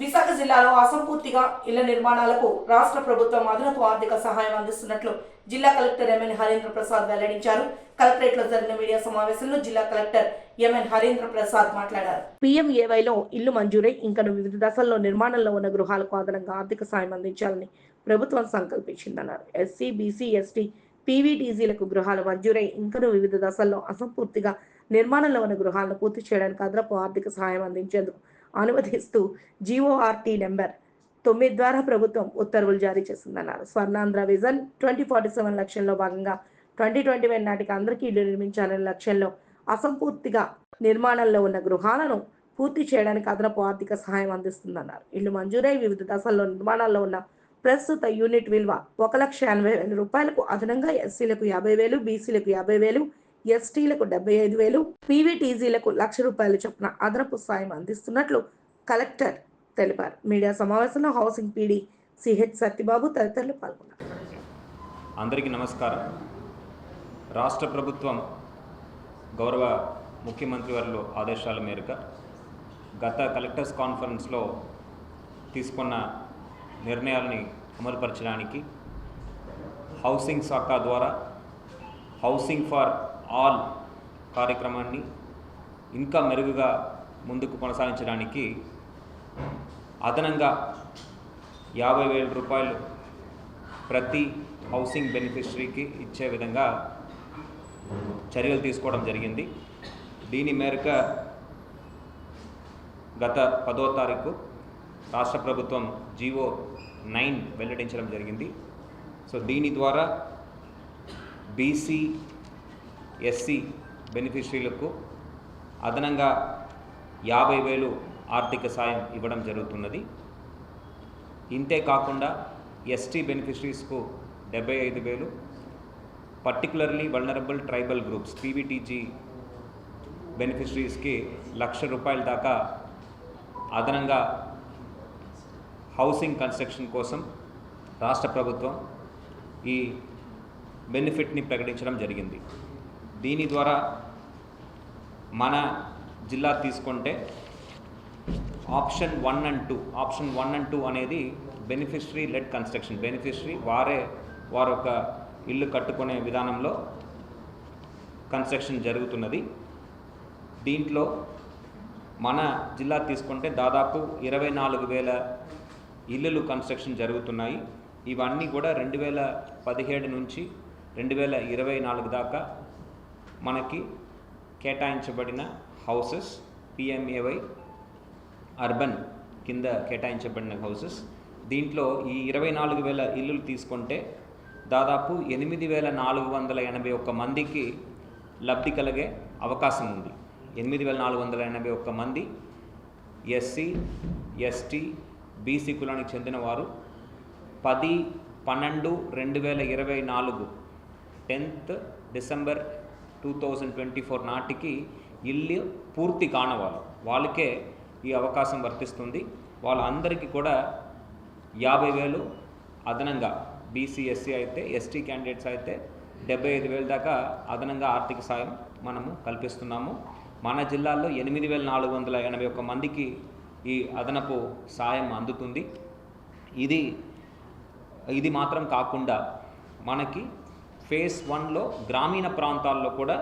విశాఖ జిల్లాలో అసంపూర్తిగా ఇళ్ళ నిర్మాణాలకు రాష్ట్ర ప్రభుత్వం అదనపు ఆర్థిక సహాయం అందిస్తున్నట్లు జిల్లా కలెక్టర్ ఎంఎన్ హరేంద్ర ప్రసాద్ వెల్లడించారు. కలెక్టరేట్లో జరిగిన మీడియా సమావేశంలో జిల్లా కలెక్టర్ ఎంఎన్ హరేంద్ర ప్రసాద్ మాట్లాడారు. పీఎంఏవైలో ఇల్లు మంజూరై ఇంకను వివిధ దశల్లో నిర్మాణంలో ఉన్న గృహాలకు అదనంగా ఆర్థిక సాయం అందించాలని ప్రభుత్వం సంకల్పించిందన్నారు. ఎస్సీ బీసీ ఎస్టీ పీవీటీజీలకు గృహాలు మంజూరై ఇంకను వివిధ దశల్లో అసంపూర్తిగా నిర్మాణంలో ఉన్న గృహాలను పూర్తి చేయడానికి అదనపు ఆర్థిక సహాయం అందించేందుకు అనుమతిస్తూ జీఓఆర్టీ నెంబర్ తొమ్మిది ద్వారా ప్రభుత్వం ఉత్తర్వులు జారీ చేసిందన్నారు Swarnandhra vision twenty forty seven లక్ష్యంలో భాగంగా ట్వంటీ ట్వంటీ వన్ నాటికి అందరికీ ఇల్లు నిర్మించాలనే లక్ష్యంలో అసంపూర్తిగా నిర్మాణంలో ఉన్న గృహాలను పూర్తి చేయడానికి అదనపు ఆర్థిక సహాయం అందిస్తుందన్నారు. ఇల్లు మంజూరై వివిధ దశల్లో నిర్మాణాల్లో ఉన్న ప్రస్తుత యూనిట్ విలువ ఒక లక్ష ఎనభై వేల రూపాయలకు అదనంగా ఎస్సీలకు యాభై వేలు బీసీలకు యాభై వేలు ఎస్టీలకు డెబ్బై ఐదు వేలు పీవీటీజీలకు లక్ష రూపాయల చొప్పున అదనపు సాయం అందిస్తున్నట్లు కలెక్టర్ తెలిపారు. మీడియా సమావేశంలో హౌసింగ్ పీడీ సిహెచ్ సత్యబాబు తదితరులు పాల్గొన్నారు. అందరికీ నమస్కారం. రాష్ట్ర ప్రభుత్వం గౌరవ ముఖ్యమంత్రి వారిలో ఆదేశాల మేరకు గత కలెక్టర్స్ కాన్ఫరెన్స్లో తీసుకున్న నిర్ణయాలని అమలుపరచడానికి హౌసింగ్ శాఖ ద్వారా హౌసింగ్ ఫర్ ఆల్ కార్యక్రమాన్ని ఇంకా మెరుగుగా ముందుకు కొనసాగించడానికి అదనంగా యాభై వేల రూపాయలు ప్రతి హౌసింగ్ బెనిఫిషరీకి ఇచ్చే విధంగా చర్యలు తీసుకోవడం జరిగింది. దీని మేరకు గత పదో తారీఖు రాష్ట్ర ప్రభుత్వం జీవో నైన్ వెల్లడించడం జరిగింది. సో దీని ద్వారా బీసీ ఎస్సీ బెనిఫిషరీలకు అదనంగా యాభై వేలు ఆర్థిక సాయం ఇవ్వడం జరుగుతున్నది. ఇంతే కాకుండా ఎస్టీ బెనిఫిషరీస్కు డెబ్బై ఐదు వేలు particularly vulnerable tribal groups PVTG బెనిఫిషరీస్కి లక్ష రూపాయల దాకా అదనంగా హౌసింగ్ కన్స్ట్రక్షన్ కోసం రాష్ట్ర ప్రభుత్వం ఈ బెనిఫిట్ని ప్రకటించడం జరిగింది. దీని ద్వారా మన జిల్లా తీసుకుంటే option one and two option one and two అనేది బెనిఫిషరీ లెడ్ కన్స్ట్రక్షన్ బెనిఫిషరీ వారే వారు ఒక ఇల్లు కట్టుకునే విధానంలో కన్స్ట్రక్షన్ జరుగుతున్నది. దీంట్లో మన జిల్లా తీసుకుంటే దాదాపు ఇరవై నాలుగు వేల ఇల్లులు కన్స్ట్రక్షన్ జరుగుతున్నాయి. ఇవన్నీ కూడా రెండు వేల పదిహేడు నుంచి రెండు వేల ఇరవై నాలుగు దాకా మనకి కేటాయించబడిన హౌసెస్ పిఎంఏవై అర్బన్ కింద కేటాయించబడిన హౌసెస్. దీంట్లో ఈ ఇరవై నాలుగు వేల ఇల్లులు తీసుకుంటే దాదాపు ఎనిమిది వేల నాలుగు వందల ఎనభై ఒక్క మందికి లబ్ధి కలిగే అవకాశం ఉంది. ఎనిమిది వేల నాలుగు వందల ఎనభై ఒక్క మంది ఎస్సీ ఎస్టీ బీసీ కులానికి చెందినవారు. పది పన్నెండు రెండు వేల ఇరవై నాలుగు tenth December two thousand twenty four నాటికి ఇల్లు పూర్తి కానవాళ్ళు వాళ్ళకే ఈ అవకాశం వర్తిస్తుంది. వాళ్ళందరికీ కూడా యాభై వేలు అదనంగా బీసీ ఎస్సీ అయితే ఎస్టీ క్యాండిడేట్స్ అయితే డెబ్బై ఐదు వేల దాకా అదనంగా ఆర్థిక సాయం మనము కల్పిస్తున్నాము. మన జిల్లాలో ఎనిమిది వేల నాలుగు వందల ఎనభై ఒక్క మందికి ఈ అదనపు సాయం అందుతుంది. ఇది ఇది మాత్రం కాకుండా మనకి ఫేజ్ వన్లో గ్రామీణ ప్రాంతాల్లో కూడా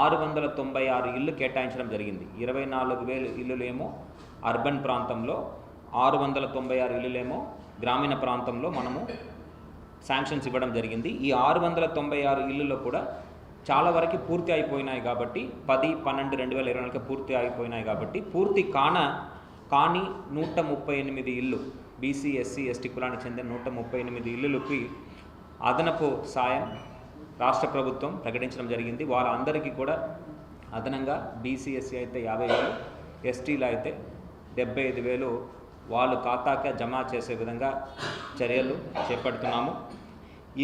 ఆరు వందల తొంభై ఆరు ఇళ్ళు కేటాయించడం జరిగింది. ఇరవై నాలుగు వేలు ఇల్లులేమో అర్బన్ ప్రాంతంలో ఆరు వందల తొంభై ఆరు ఇల్లులేమో గ్రామీణ ప్రాంతంలో మనము శాంక్షన్స్ ఇవ్వడం జరిగింది. ఈ ఆరు వందల తొంభై ఆరు ఇల్లులో కూడా చాలా వరకు పూర్తి అయిపోయినాయి కాబట్టి పది పన్నెండు రెండు వేల ఇరవై నాలుగు పూర్తి అయిపోయినాయి కాబట్టి పూర్తి కాన కానీ నూట ముప్పై ఎనిమిది ఇల్లు బీసీ ఎస్సీ ఎస్టీ కులానికి చెందిన నూట ముప్పై ఎనిమిది ఇల్లులకి అదనపు సాయం రాష్ట్ర ప్రభుత్వం ప్రకటించడం జరిగింది. వాళ్ళందరికీ కూడా అదనంగా బీసీఎస్సీ అయితే యాభై వేలు ఎస్టీలో అయితే డెబ్బై ఐదు వేలు వాళ్ళు ఖాతాకే జమ చేసే విధంగా చర్యలు చేపడుతున్నాము.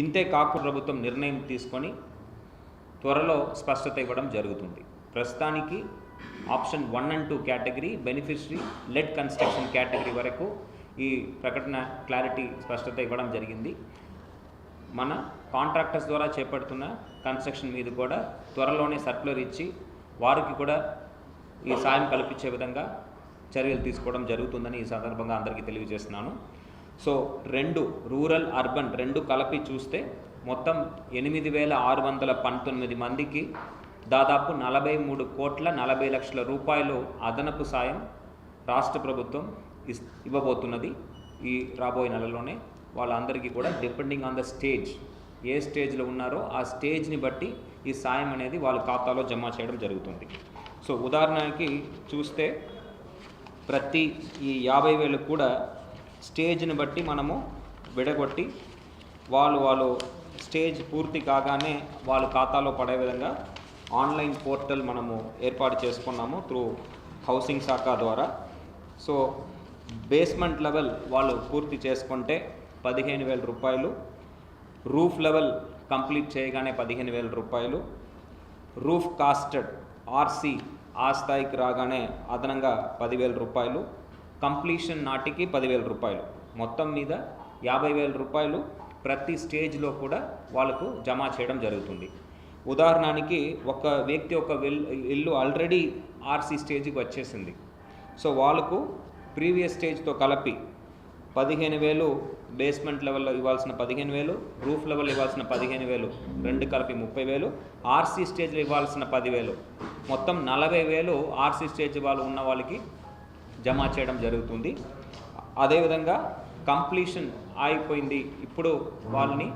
ఇంతే కాకు ప్రభుత్వం నిర్ణయం తీసుకొని త్వరలో స్పష్టత ఇవ్వడం జరుగుతుంది. ప్రస్తుతానికి option one and two category beneficiary led construction category వరకు ఈ ప్రకటన క్లారిటీ స్పష్టత ఇవ్వడం జరిగింది. మన కాంట్రాక్టర్స్ ద్వారా చేపడుతున్న కన్స్ట్రక్షన్ మీద కూడా త్వరలోనే సర్క్యులర్ ఇచ్చి వారికి కూడా ఈ సాయం కల్పించే విధంగా చర్యలు తీసుకోవడం జరుగుతుందని ఈ సందర్భంగా అందరికీ తెలియజేస్తున్నాను. సో రెండు రూరల్ అర్బన్ రెండు కలిపి చూస్తే మొత్తం ఎనిమిది వేల ఆరు వందల పంతొమ్మిది మందికి దాదాపు నలభై మూడు కోట్ల నలభై లక్షల రూపాయలు అదనపు సాయం రాష్ట్ర ప్రభుత్వం ఇస్ ఇవ్వబోతున్నది ఈ రాబోయే నెలలోనే. వాళ్ళందరికీ కూడా డిపెండింగ్ ఆన్ ద స్టేజ్ ఏ స్టేజ్లో ఉన్నారో ఆ స్టేజ్ని బట్టి ఈ సాయం అనేది వాళ్ళ ఖాతాలో జమ చేయడం జరుగుతుంది. సో ఉదాహరణకి చూస్తే ప్రతి ఈ యాభై వేలు కూడా స్టేజ్ని బట్టి మనము విడగొట్టి వాళ్ళు వాళ్ళు స్టేజ్ పూర్తి కాగానే వాళ్ళ ఖాతాలో పడే విధంగా ఆన్లైన్ పోర్టల్ మనము ఏర్పాటు చేసుకున్నాము త్రూ హౌసింగ్ శాఖ ద్వారా. సో బేస్మెంట్ లెవెల్ వాళ్ళు పూర్తి చేసుకుంటే పదిహేను వేల రూపాయలు. రూఫ్ లెవెల్ కంప్లీట్ చేయగానే పదిహేను వేల రూపాయలు. రూఫ్ కాస్టెడ్ ఆర్సీ ఆ స్థాయికి రాగానే అదనంగా పదివేల రూపాయలు. కంప్లీషన్ నాటికి పదివేల రూపాయలు. మొత్తం మీద యాభై వేల రూపాయలు ప్రతి స్టేజ్లో కూడా వాళ్ళకు జమ చేయడం జరుగుతుంది. ఉదాహరణకి ఒక వ్యక్తి ఒక ఇల్లు ఆల్రెడీ ఆర్సీ స్టేజ్కి వచ్చేసింది. సో వాళ్ళకు ప్రీవియస్ స్టేజ్తో కలిపి పదిహేను వేలు బేస్మెంట్ లెవెల్లో ఇవ్వాల్సిన పదిహేను వేలు రూఫ్ లెవెల్ ఇవ్వాల్సిన పదిహేను వేలు రెండు కలిపి ముప్పై వేలు ఆర్సీ స్టేజ్లో ఇవ్వాల్సిన పదివేలు మొత్తం నలభై వేలు ఆర్సీ స్టేజ్ వాళ్ళు ఉన్న వాళ్ళకి జమ చేయడం జరుగుతుంది. అదేవిధంగా కంప్లీషన్ అయిపోయింది. ఇప్పుడు వాళ్ళని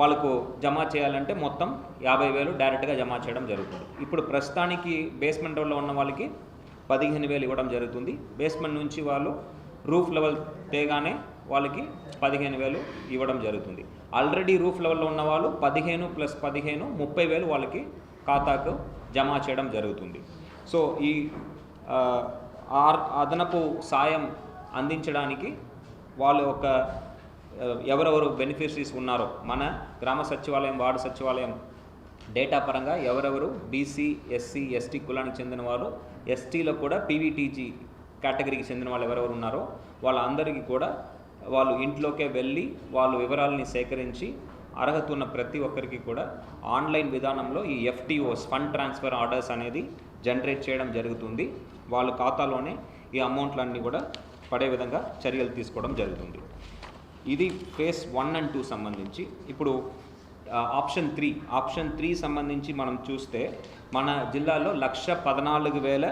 వాళ్ళకు జమ చేయాలంటే మొత్తం యాభై వేలు డైరెక్ట్గా జమ చేయడం జరుగుతుంది. ఇప్పుడు ప్రస్తుతానికి బేస్మెంట్ లెవెల్లో ఉన్న వాళ్ళకి పదిహేను వేలు ఇవ్వడం జరుగుతుంది. బేస్మెంట్ నుంచి వాళ్ళు రూఫ్ లెవెల్ తేగానే వాళ్ళకి పదిహేను వేలు ఇవ్వడం జరుగుతుంది. ఆల్రెడీ రూఫ్ లెవెల్లో ఉన్న వాళ్ళు పదిహేను ప్లస్ పదిహేను ముప్పై వేలు వాళ్ళకి ఖాతాకు జమ చేయడం జరుగుతుంది. సో ఈ అదనపు సాయం అందించడానికి వాళ్ళు ఒక ఎవరెవరు బెనిఫిషరీస్ ఉన్నారో మన గ్రామ సచివాలయం వార్డు సచివాలయం డేటా పరంగా ఎవరెవరు బీసీ ఎస్సీ ఎస్టీ కులానికి చెందిన వారు ఎస్టీలో కూడా పీవీటీజీ కేటగిరీకి చెందిన వాళ్ళు ఎవరెవరు ఉన్నారో వాళ్ళందరికీ కూడా వాళ్ళు ఇంట్లోకే వెళ్ళి వాళ్ళు వివరాలని సేకరించి అర్హత ఉన్న ప్రతి ఒక్కరికి కూడా ఆన్లైన్ విధానంలో ఈ ఎఫ్టీఓస్ ఫండ్ ట్రాన్స్ఫర్ ఆర్డర్స్ అనేది జనరేట్ చేయడం జరుగుతుంది. వాళ్ళ ఖాతాలోనే ఈ అమౌంట్లన్నీ కూడా పడే విధంగా చర్యలు తీసుకోవడం జరుగుతుంది. ఇది ఫేస్ వన్ అండ్ టూ సంబంధించి. ఇప్పుడు ఆప్షన్ త్రీ. ఆప్షన్ త్రీ సంబంధించి మనం చూస్తే మన జిల్లాలో లక్ష పద్నాలుగు వేల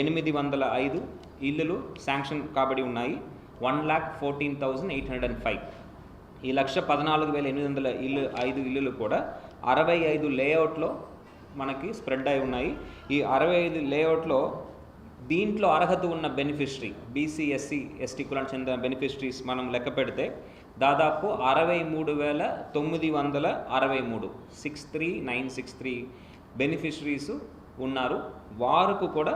ఎనిమిది వందల ఐదు ఇల్లులు శాంక్షన్ కాబడి ఉన్నాయి. One lakh fourteen thousand eight hundred and five. ఈ లక్ష పద్నాలుగు వేల ఎనిమిది వందల ఇల్లు ఐదు ఇల్లులు కూడా అరవై ఐదు లేఅవుట్లో మనకి స్ప్రెడ్ అయి ఉన్నాయి. ఈ అరవై ఐదు లేఅవుట్లో దీంట్లో అర్హత ఉన్న బెనిఫిషరీ బీసీ ఎస్సీ ఎస్టీ కులానికి చెందిన బెనిఫిషరీస్ మనం లెక్క పెడితే దాదాపు అరవై మూడు వేల తొమ్మిది వందల అరవై మూడు six three nine six three beneficiaries ఉన్నారు. వారికి కూడా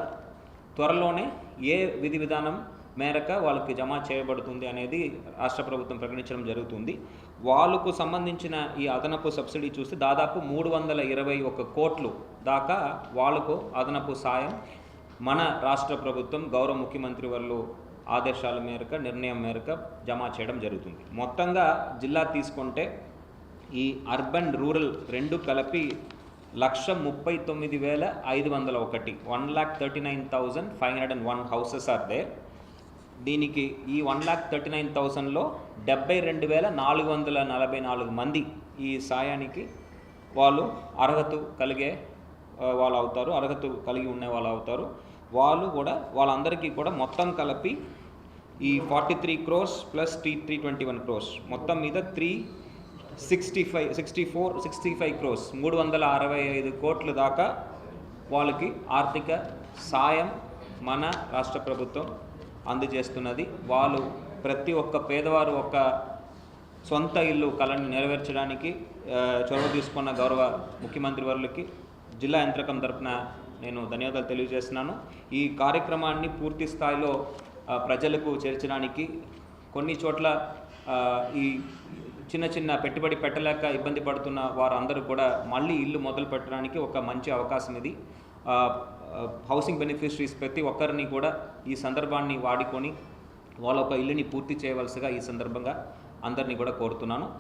త్వరలోనే ఏ విధి విధానం మేరక వాళ్ళకి జమ చేయబడుతుంది అనేది రాష్ట్ర ప్రభుత్వం ప్రకటించడం జరుగుతుంది. వాళ్ళకు సంబంధించిన ఈ అదనపు సబ్సిడీ చూస్తే దాదాపు మూడు వందల ఇరవై ఒక కోట్లు దాకా వాళ్ళకు అదనపు సాయం మన రాష్ట్ర ప్రభుత్వం గౌరవ ముఖ్యమంత్రి వాళ్ళు ఆదేశాల మేరకు నిర్ణయం మేరకు జమ చేయడం జరుగుతుంది. మొత్తంగా జిల్లా తీసుకుంటే ఈ అర్బన్ రూరల్ రెండు కలిపి లక్ష ముప్పై తొమ్మిది వేల ఐదు వందల ఒకటి. One lakh thirty nine thousand five hundred and one houses are there దీనికి ఈ వన్ ల్యాక్ థర్టీ నైన్ థౌజండ్లో డెబ్బై రెండు వేల నాలుగు వందల నలభై నాలుగు మంది ఈ సాయానికి వాళ్ళు అర్హత కలిగే వాళ్ళు అవుతారు అర్హత కలిగి ఉండే వాళ్ళు అవుతారు. వాళ్ళు కూడా వాళ్ళందరికీ కూడా మొత్తం కలిపి ఈ forty three crores plus three three twenty one crores. మొత్తం మీద three sixty five sixty four sixty five crores మూడు వందల అరవై ఐదు కోట్ల దాకా వాళ్ళకి ఆర్థిక సాయం మన రాష్ట్ర ప్రభుత్వం అందజేస్తున్నది. వాళ్ళు ప్రతి ఒక్క పేదవారు ఒక సొంత ఇల్లు కళను నెరవేర్చడానికి చొరవ తీసుకున్న గౌరవ ముఖ్యమంత్రి వారికి జిల్లా యంత్రకం తరపున నేను ధన్యవాదాలు తెలియజేస్తున్నాను. ఈ కార్యక్రమాన్ని పూర్తి స్థాయిలో ప్రజలకు చేర్చడానికి కొన్ని చోట్ల ఈ చిన్న చిన్న పెట్టుబడి పెట్టలేక ఇబ్బంది పడుతున్న వారందరూ కూడా మళ్ళీ ఇల్లు మొదలు పెట్టడానికి ఒక మంచి అవకాశం ఇది. హౌసింగ్ బెనిఫిషరీస్ ప్రతి ఒక్కరిని కూడా ఈ సందర్భాన్ని వాడుకొని వాళ్ళ ఒక ఇల్లుని పూర్తి చేయవలసిగా ఈ సందర్భంగా అందరినీ కూడా కోరుతున్నాను.